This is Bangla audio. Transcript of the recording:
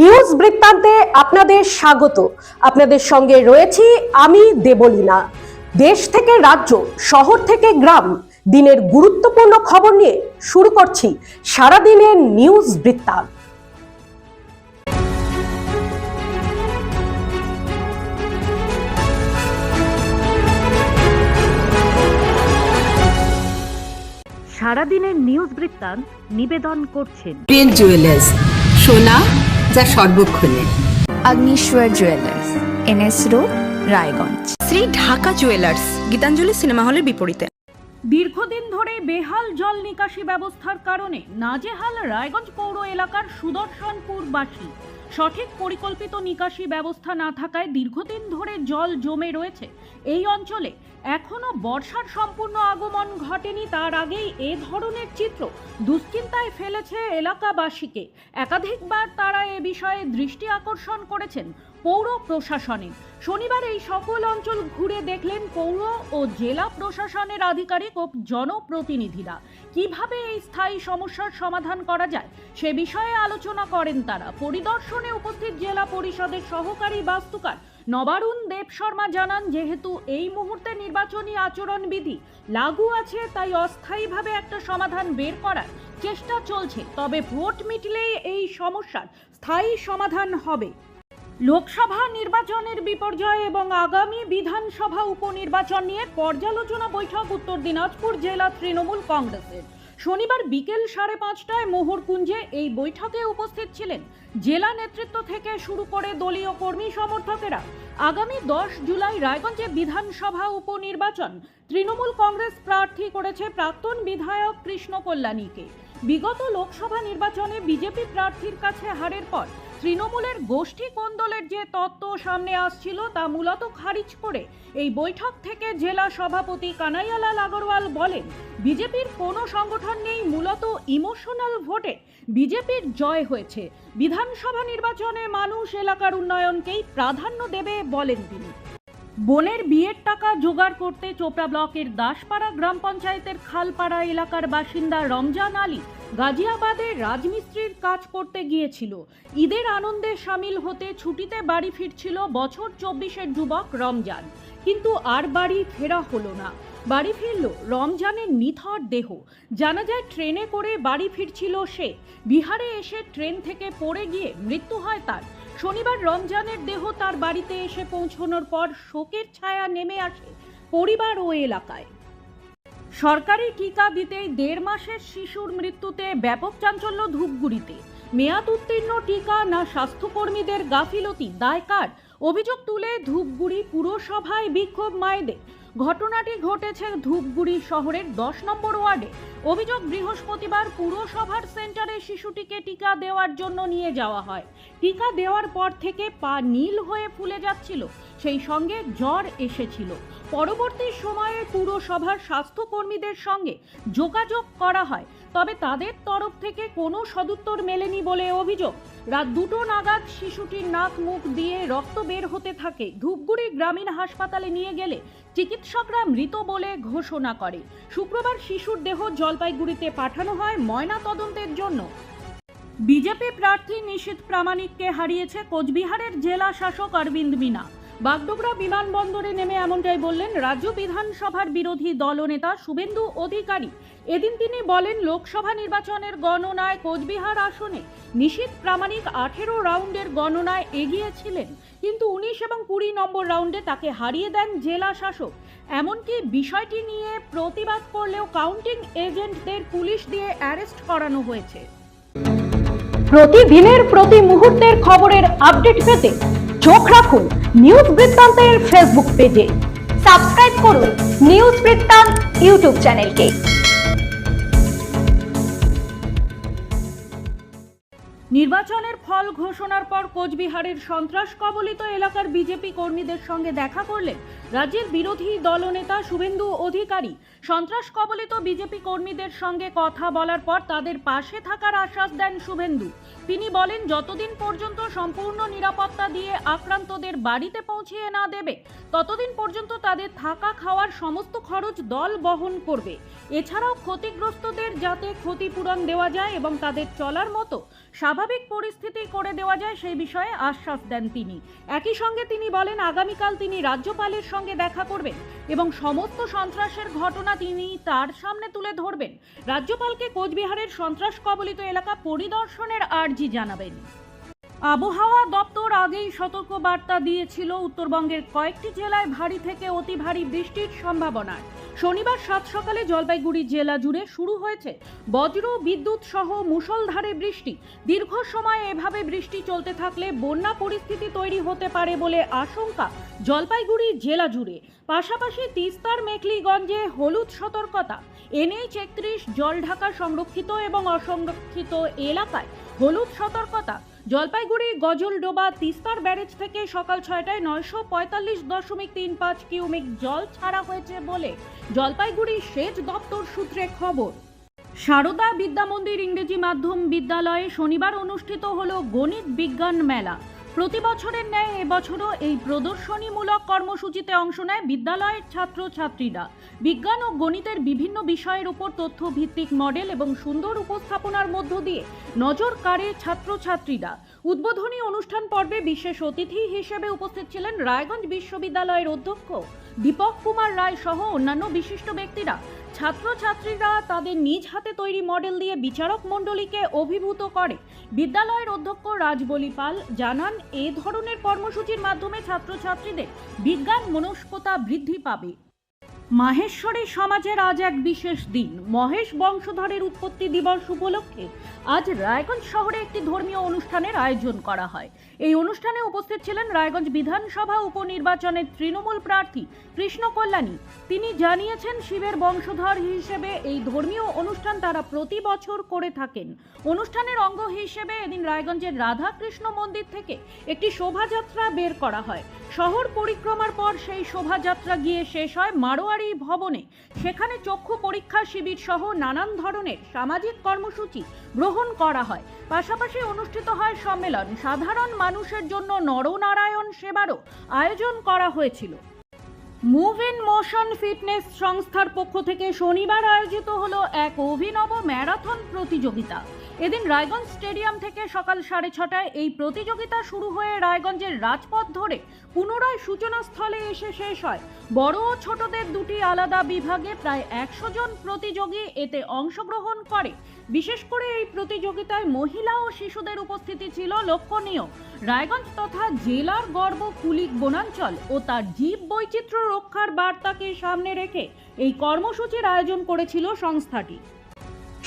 নিউজ বৃত্তান্তে আপনাদের স্বাগত। আপনাদের সঙ্গে রয়েছি আমি দেবলীনা। দেশ থেকে রাজ্য শহর থেকে গ্রাম দিনের গুরুত্বপূর্ণ খবর নিয়ে শুরু করছি সারাদিনের নিউজ বৃত্তান্ত। সারাদিনের নিউজ বৃত্তান্ত নিবেদন করছেন জুয়েলার্স সোনা যা সর্বক্ষণে। Agnishwar jewellers NS road Raiganj. Shri Dhaka jewellers Gitanjali cinema হলের বিপরীতে। দীর্ঘদিন ধরে বেহাল জল নিকাশি ব্যবস্থার কারণে নাজেহাল রায়গঞ্জ পৌর এলাকার সুদর্শনপুরবাসী সঠিক পরিকল্পিত নিকাশি ব্যবস্থা না থাকায় দীর্ঘদিন ধরে জল জমে রয়েছে এই অঞ্চলে। এখনও বর্ষার সম্পূর্ণ আগমন ঘটেনি তার আগেই এ ধরনের চিত্র দুশ্চিন্তায় ফেলেছে এলাকাবাসীকে। একাধিকবার তারা এ বিষয়ে দৃষ্টি আকর্ষণ করেছেন পৌর প্রশাসনে। শনিবার এই সকল অঞ্চল ঘুরে দেখলেন পৌর ও জেলা প্রশাসনের আধিকারিক ও জনপ্রতিনিধিরা। কীভাবে এই স্থায়ী সমস্যার সমাধান করা যায় সে বিষয়ে আলোচনা করেন তারা। পরিদর্শনে উপস্থিত জেলা পরিষদের সহকারী বাস্তুকার নবারুণ দেব শর্মা জানান, যেহেতু এই মুহূর্তে নির্বাচনী আচরণবিধি লাগু আছে, তাই অস্থায়ীভাবে একটা সমাধান বের করার চেষ্টা চলছে। তবে ভোট মিটলেই এই সমস্যার স্থায়ী সমাধান হবে। লোকসভা নির্বাচনের বিপর্যয় এবং আগামী বিধানসভা উপনির্বাচন নিয়ে পর্যালোচনা বৈঠক উত্তর দিনাজপুর জেলা তৃণমূল কংগ্রেসের। শনিবার বিকেল সাড়ে পাঁচটায় মোহরকুঞ্জে এই বৈঠকে উপস্থিত ছিলেন জেলা নেতৃত্ব থেকে শুরু করে দলীয় কর্মী সমর্থকেরা। আগামী দশ জুলাই রায়গঞ্জে বিধানসভা উপনির্বাচন। তৃণমূল কংগ্রেস প্রার্থী করেছে প্রাক্তন বিধায়ক কৃষ্ণ কল্যাণীকে। বিগত লোকসভা নির্বাচনে বিজেপি প্রার্থীর কাছে হারের পর তৃণমূলের গোষ্ঠী কোন্দলের যে তত্ত্ব সামনে আসছিল তা মূলত খারিজ করে এই বৈঠক থেকে জেলা সভাপতি কানাইয়ালাল আগরওয়াল বলেন, বিজেপির কোনো সংগঠন নেই, মূলত ইমোশনাল ভোটে বিজেপির জয় হয়েছে। বিধানসভা নির্বাচনে মানুষ এলাকার উন্নয়নকেই প্রাধান্য দেবে বলেন তিনি। বোনের বিয়ের টাকা জোগাড় করতে চোপড়া ব্লকের দাসপাড়া গ্রাম পঞ্চায়েতের খালপাড়া এলাকার বাসিন্দা রমজান আলী গাজিয়াবাদে রাজমিস্ত্রির কাজ করতে গিয়েছিল। ঈদের আনন্দে সামিল হতে ছুটিতে বাড়ি ফিরছিল বছর চব্বিশের যুবক রমজান। কিন্তু আর বাড়ি ফেরা হলো না। বাড়ি ফিরল রমজানের নিথর দেহ। জানা যায় ট্রেনে করে বাড়ি ফিরছিল সে। বিহারে এসে ট্রেন থেকে পড়ে গিয়ে মৃত্যু হয় তার। শনিবার রমজানের দেহ তার বাড়িতে এসে পৌঁছানোর পর শোকের ছায়া নেমে আসে পরিবার ও এলাকায়। সরকারি টিকা দিতেই দেড় মাসের শিশুর মৃত্যুতে ব্যাপক চাঞ্চল্য ধূপগুড়িতে। মেয়াদ উত্তীর্ণ টিকা না স্বাস্থ্যকর্মীদের গাফিলতি, দায় কার? অভিযোগ তুলে ধূপগুড়ি পুরসভায় বিক্ষোভ মায়েদের। ঘটনাটি ঘটেছে ধূপগুড়ি শহরের দশ নম্বর ওয়ার্ডে। অভিযোগ, বৃহস্পতিবার পুরসভার সেন্টারে শিশুটিকে টিকা দেওয়ার জন্য নিয়ে যাওয়া হয়। টিকা দেওয়ার পর থেকে পা নীল হয়ে ফুলে যাচ্ছিল। সেই সঙ্গে জ্বর এসেছিল। পরবর্তী সময়ে পুরসভার স্বাস্থ্যকর্মীদের সঙ্গে যোগাযোগ করা হয়। তবে তাদের তরফ থেকে কোনো সদুত্তর মেলেনি বলে অভিযোগ। রাত দুটো নাগাদ শিশুটির নাক মুখ দিয়ে রক্ত বের হতে থাকে। ধূপগুড়ি গ্রামীণ হাসপাতালে নিয়ে গেলে চিকিৎসকরা মৃত বলে ঘোষণা করে। শুক্রবার শিশুর দেহ জলপাইগুড়িতে পাঠানো হয় ময়না তদন্তের জন্য। বিজেপি প্রার্থী নিশীথ প্রামাণিককে হারিয়েছে কোচবিহারের জেলা শাসক অরবিন্দ মিনা। বাগডোগরা বিমানবন্দরে নেমে এমনটাই বললেন রাজ্য বিধানসভার বিরোধী দলনেতা শুভেন্দু অধিকারী। এদিন তিনি বলেন, লোকসভা নির্বাচনের গণনায় কোচবিহার আসনে নিশীথ প্রামাণিক আঠেরো রাউন্ডের গণনায় এগিয়েছিলেন। কিন্তু উনিশ এবং কুড়ি নম্বর রাউন্ডে তাকে হারিয়ে দেন জেলা শাসক। এমনকি বিষয়টি নিয়ে প্রতিবাদ করলেও কাউন্টিং এজেন্টদের পুলিশ দিয়ে অ্যারেস্ট করানো হয়েছে। প্রতিদিনের প্রতি মুহূর্তের খবরের আপডেট পেতে চোখ রাখুন নিউজ বৃত্তান্তের ফেসবুক পেজে সাবস্ক্রাইব করুন নিউজ বৃত্তান্ত ইউটিউব চ্যানেলকে। নির্বাচনের ফল ঘোষণার পর কোচবিহারের সন্ত্রাস কবলিত এলাকার বিজেপি কর্মীদের সঙ্গে দেখা করলেন রাজ্যের বিরোধী দলনেতা শুভেন্দু অধিকারী। সন্ত্রাস কবলিত বিজেপি কর্মীদের সঙ্গে কথা বলার পর তাদের পাশে থাকার আশ্বাস দেন শুভেন্দু। তিনি বলেন, যতদিন পর্যন্ত সম্পূর্ণ নিরাপত্তা দিয়ে আক্রান্তদের বাড়িতে পৌঁছিয়ে না দেবে, ততদিন পর্যন্ত তাদের থাকা খাওয়ার সমস্ত খরচ দল বহন করবে। এছাড়াও ক্ষতিগ্রস্তদের যাতে ক্ষতিপূরণ দেওয়া যায় এবং তাদের চলার মতো স্বাভাবিক স্বাভাবিক পরিস্থিতি করে দেওয়া যায় সেই বিষয়ে আশ্বাস দেন তিনি। একই সঙ্গে তিনি বলেন, আগামীকাল তিনি রাজ্যপালের সঙ্গে দেখা করবেন এবং সমস্ত সন্ত্রাসের ঘটনা তিনি তার সামনে তুলে ধরবেন। রাজ্যপালকে কোচবিহারের সন্ত্রাস কবলিত এলাকা পরিদর্শনের আর্জি জানাবেন। আবহাওয়া দপ্তর আগেই সতর্ক বার্তা দিয়েছিল, উত্তরবঙ্গের কয়েকটি জেলায় ভারী থেকে অতি ভারী বৃষ্টির সম্ভাবনা। শনিবার সাত সকালে জলপাইগুড়ি জেলা জুড়ে শুরু হয়েছে বজ্র, বিদ্যুৎ সহ মুষলধারে বৃষ্টি। দীর্ঘ সময় এভাবে বৃষ্টি চলতে থাকলে বন্যা পরিস্থিতি তৈরি হতে পারে বলে আশঙ্কা জলপাইগুড়ি জেলা জুড়ে। পাশাপাশি তিস্তার মেকলিগঞ্জে হলুদ সতর্কতা। এনএইচ একত্রিশ জলঢাকা সংরক্ষিত এবং অসংরক্ষিত এলাকায় হলুদ সতর্কতা। জলপাইগুড়ি গজলডোবা তিস্তার ব্যারেজ থেকে সকাল ছয়টায় নয়শো পঁয়তাল্লিশ দশমিক তিন পাঁচ কিউমিক জল ছাড়া হয়েছে বলে জলপাইগুড়ি সেচ দপ্তর সূত্রে খবর। সারদা বিদ্যামন্দির ইংরেজি মাধ্যম বিদ্যালয়ে শনিবার অনুষ্ঠিত হল গণিত বিজ্ঞান মেলা। প্রতি বছরের ন্যায় এবছরও এই প্রদর্শনীমূলক কর্মসূচিতে অংশ নেয় বিদ্যালয়ের ছাত্র ছাত্রীরা বিজ্ঞান ও গণিতের বিভিন্ন বিষয়ের উপর তথ্য ভিত্তিক মডেল এবং সুন্দর উপস্থাপনার মধ্য দিয়ে নজর কাড়ে ছাত্রছাত্রীরা। উদ্বোধনী অনুষ্ঠান পর্বে বিশেষ অতিথি হিসেবে উপস্থিত ছিলেন রায়গঞ্জ বিশ্ববিদ্যালয়ের অধ্যক্ষ দীপক কুমার রায় সহ অন্যান্য বিশিষ্ট ব্যক্তিরা, ছাত্রছাত্রীরা তাদের নিজ হাতে তৈরি মডেল দিয়ে বিচারক মণ্ডলীকে অভিভূত করে। বিদ্যালয়ের অধ্যক্ষ রাজবলি পাল জানান, এ ধরনের কর্মসূচির মাধ্যমে ছাত্রছাত্রীদের বিজ্ঞান মনস্কতা বৃদ্ধি পাবে। মাহেশ্বরী সমাজের আজ এক বিশেষ দিন। মহেশ বংশধরের উৎপত্তি দিবস উপলক্ষে আজ রায়গঞ্জ শহরে একটি ধর্মীয় অনুষ্ঠানের আয়োজন করা হয়। এই অনুষ্ঠানে উপস্থিত ছিলেন রায়গঞ্জ বিধানসভা উপনির্বাচনের তৃণমূল প্রার্থী কৃষ্ণ কল্যাণী তিনি জানিয়েছেন, শিবের বংশধর হিসেবে এই ধর্মীয় অনুষ্ঠান তারা প্রতি বছর করে থাকেন। অনুষ্ঠানের অঙ্গ হিসেবে এদিন রায়গঞ্জের রাধাকৃষ্ণ মন্দির থেকে একটি শোভাযাত্রা বের করা হয়। শহর পরিক্রমার পর সেই শোভাযাত্রা গিয়ে শেষ হয় মারোয়ারি ভবনে। সেখানে চক্ষু পরীক্ষা শিবির সহ নানান ধরনের সামাজিক কর্মসূচি গ্রহণ করা হয়। পাশাপাশি অনুষ্ঠিত হয় সম্মেলন। সাধারণ মানুষের জন্য নরনারায়ণ সেবারও আয়োজন করা হয়েছিল। মুভ ইন মোশন ফিটনেস সংস্থার পক্ষ থেকে শনিবার আয়োজিত হলো এক অভিনব ম্যারাথন প্রতিযোগিতা। এদিন রায়গঞ্জ স্টেডিয়াম থেকে সকাল সাড়ে ছটায় এই প্রতিযোগিতা শুরু হয়ে রায়গঞ্জের রাজপথ ধরে পুনরায় সূচনাস্থলে এসে শেষ হয়। বড় ও ছোটদের দুটি আলাদা বিভাগে প্রায় একশো জন প্রতিযোগী এতে অংশগ্রহণ করে। বিশেষ করে এই প্রতিযোগিতায় মহিলা ও শিশুদের উপস্থিতি ছিল লক্ষণীয়। রায়গঞ্জ তথা জেলার গর্ব কুলিক বনাঞ্চল ও তার জীব বৈচিত্র্য রক্ষার বার্তাকে সামনে রেখে এই কর্মসূচির আয়োজন করেছিল সংস্থাটি।